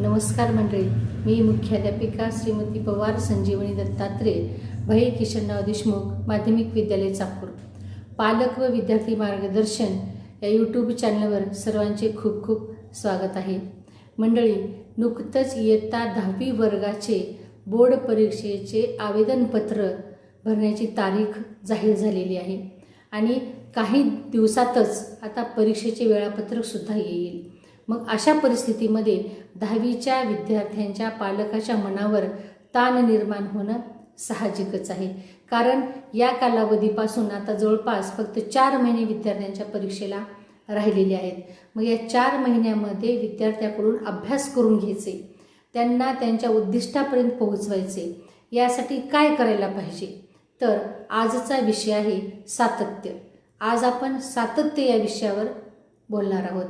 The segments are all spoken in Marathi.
नमस्कार मंडळी. मी मुख्याध्यापिका श्रीमती पवार संजीवनी दत्तात्रेय भय किशनराव देशमुख माध्यमिक विद्यालय चाकूर. पालक व विद्यार्थी मार्गदर्शन या यूट्यूब चॅनलवर सर्वांचे खूप खूप स्वागत आहे. मंडळी नुकतंच इयत्ता दहावी वर्गाचे बोर्ड परीक्षेचे आवेदनपत्र भरण्याची तारीख जाहीर झालेली आहे. आणि काही दिवसातच आता परीक्षेचे वेळापत्रकसुद्धा येईल. मग अशा परिस्थितीमध्ये दहावीच्या विद्यार्थ्यांच्या पालकाच्या मनावर ताण निर्माण होणं साहजिकच आहे. कारण या कालावधीपासून आता जवळपास फक्त चार महिने विद्यार्थ्यांच्या परीक्षेला राहिलेले आहेत. मग या चार महिन्यामध्ये विद्यार्थ्याकडून अभ्यास करून घ्यायचे. त्यांना त्यांच्या उद्दिष्टापर्यंत पोहोचवायचे. यासाठी काय करायला पाहिजे? तर आजचा विषय आहे सातत्य. आज आपण सातत्य या विषयावर बोलणार आहोत.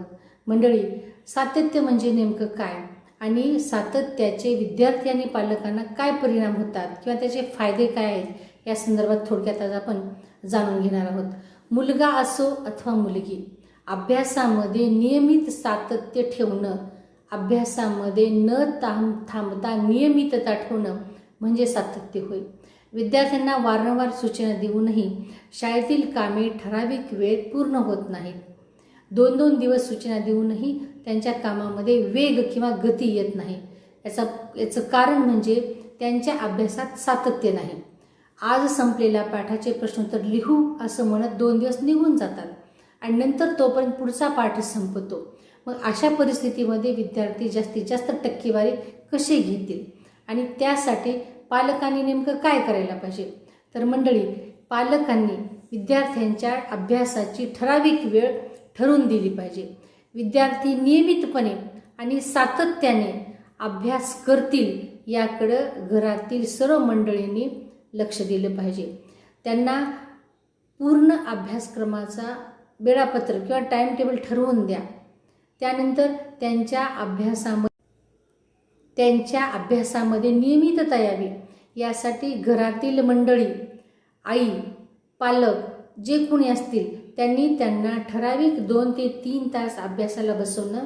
मंडळी सातत्य म्हणजे नेमकं काय? आणि सातत्याचे विद्यार्थी आणि पालकांना काय परिणाम होतात किंवा त्याचे फायदे काय आहेत या संदर्भात थोडक्यात आज आपण जाणून घेणार आहोत. मुलगा असो अथवा मुलगी अभ्यासामध्ये नियमित सातत्य ठेवणं अभ्यासामध्ये न थांब थांबता नियमितता ठेवणं म्हणजे सातत्य होय. विद्यार्थ्यांना वारंवार सूचना देऊनही शाळेतील कामे ठराविक वेळेत पूर्ण होत नाहीत. दोन दोन दिवस सूचना देऊनही त्यांच्या कामामध्ये वेग किंवा गती येत नाही. याचा याचं कारण म्हणजे त्यांच्या अभ्यासात सातत्य नाही. आज संपलेल्या पाठाचे प्रश्नोत्तर लिहू असं म्हणत दोन दिवस निघून जातात आणि नंतर तोपर्यंत पुढचा पाठ संपतो. मग अशा परिस्थितीमध्ये विद्यार्थी जास्तीत जास्त टक्केवारी कसे घेतील? आणि त्यासाठी पालकांनी नेमकं काय करायला पाहिजे? तर मंडळी पालकांनी विद्यार्थ्यांच्या अभ्यासाची ठराविक वेळ ठरवून दिली पाहिजे. विद्यार्थी नियमितपणे आणि सातत्याने अभ्यास करतील याकडं घरातील सर्व मंडळींनी लक्ष दिलं पाहिजे. त्यांना पूर्ण अभ्यासक्रमाचा वेळापत्रक किंवा टाईम टेबल ठरवून द्या. त्यानंतर त्यांच्या अभ्यासामध्ये त्यांच्या अभ्यासामध्ये नियमितता यावी यासाठी घरातील मंडळी आई पालक जे कोणी असतील त्यांनी त्यांना ठराविक दोन ते तीन तास अभ्यासाला बसवणं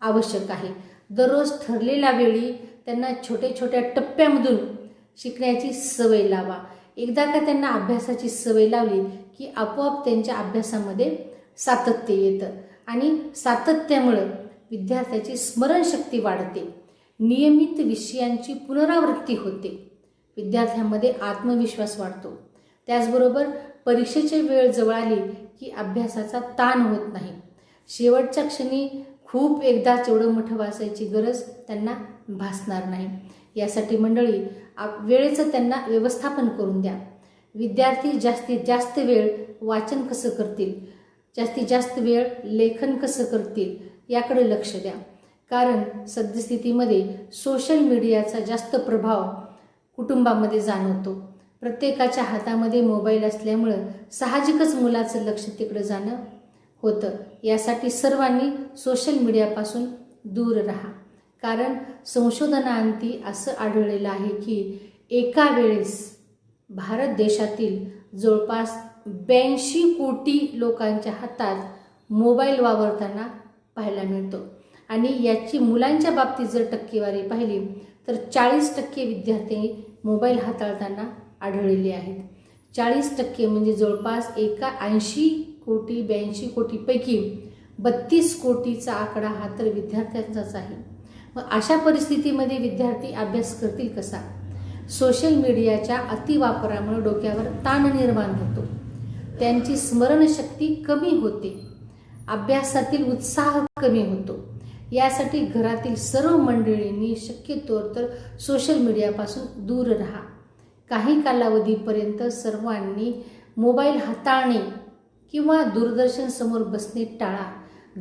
आवश्यक आहे. दररोज ठरलेल्या वेळी त्यांना छोट्या छोट्या टप्प्यामधून शिकण्याची सवय लावा. एकदा का त्यांना अभ्यासाची सवय लावली की आपोआप त्यांच्या अभ्यासामध्ये सातत्य येतं आणि सातत्यामुळं विद्यार्थ्याची स्मरणशक्ती वाढते. नियमित विषयांची पुनरावृत्ती होते. विद्यार्थ्यांमध्ये आत्मविश्वास वाढतो. त्याचबरोबर परीक्षेची वेळ जवळ आली की अभ्यासाचा ताण होत नाही. शेवटच्या क्षणी खूप एकदा एवढं मोठं वाचायची गरज त्यांना भासणार नाही. यासाठी मंडळी वेळेचं त्यांना व्यवस्थापन करून द्या. विद्यार्थी जास्तीत जास्त वेळ वाचन कसं करतील? जास्तीत जास्त वेळ लेखन कसं करतील? याकडे लक्ष द्या. कारण सद्यस्थितीमध्ये सोशल मीडियाचा जास्त प्रभाव कुटुंबामध्ये जाणवतो. प्रत्येकाच्या हातामध्ये मोबाईल असल्यामुळं साहजिकच मुलाचं लक्ष तिकडं जाणं होतं. यासाठी सर्वांनी सोशल मीडियापासून दूर राहा. कारण संशोधनाअंती असं आढळलेलं आहे की एका वेळेस भारत देशातील जवळपास ब्याऐंशी कोटी लोकांच्या हातात मोबाईल वावरताना पाहायला मिळतो. आणि याची मुलांच्या बाबतीत जर टक्केवारी पाहिली तर चाळीस टक्के विद्यार्थी मोबाईल हाताळताना आढळलेले आहेत. चाळीस टक्के म्हणजे जवळपास एका ऐंशी कोटी ब्याऐंशी कोटीपैकी बत्तीस कोटीचा आकडा हा तर विद्यार्थ्यांचाच आहे. मग अशा परिस्थितीमध्ये विद्यार्थी अभ्यास करतील कसा? सोशल मीडियाच्या अतिवापरामुळे डोक्यावर ताण निर्माण होतो. त्यांची स्मरणशक्ती कमी होते. अभ्यासातील उत्साह कमी होतो. यासाठी घरातील सर्व मंडळींनी शक्यतो तर सोशल मीडियापासून दूर राहा. काही कालावधीपर्यंत सर्वांनी मोबाईल हाताळणे किंवा दूरदर्शन समोर बसणे टाळा.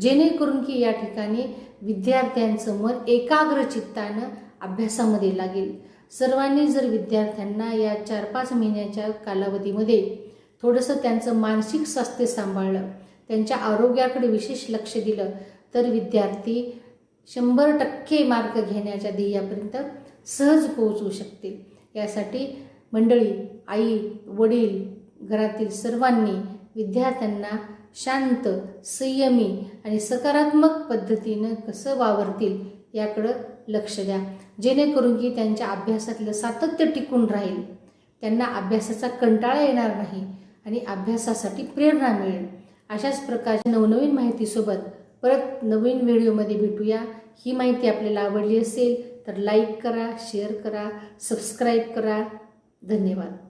जेणेकरून की या ठिकाणी विद्यार्थ्यांचं मन एकाग्र चित्तानं अभ्यासामध्ये लागेल. सर्वांनी जर विद्यार्थ्यांना या चार पाच महिन्याच्या कालावधीमध्ये थोडंसं त्यांचं मानसिक स्वास्थ्य सांभाळलं त्यांच्या आरोग्याकडे विशेष लक्ष दिलं तर विद्यार्थी शंभर टक्के मार्क घेण्याच्या ध्येयापर्यंत सहज पोहोचू शकतील. यासाठी मंडळी आई वडील घरातील सर्वांनी विद्यार्थ्यांना शांत संयमी आणि सकारात्मक पद्धतीनं कसं वावरतील याकडं लक्ष द्या. जेणेकरून की त्यांच्या अभ्यासातलं सातत्य टिकून राहील. त्यांना अभ्यासाचा कंटाळा येणार नाही आणि अभ्यासासाठी प्रेरणा मिळेल. अशाच प्रकारच्या नवनवीन माहितीसोबत परत नवीन व्हिडिओमध्ये भेटूया. ही माहिती आपल्याला आवडली असेल तर लाईक करा शेअर करा सबस्क्राईब करा. धन्यवाद.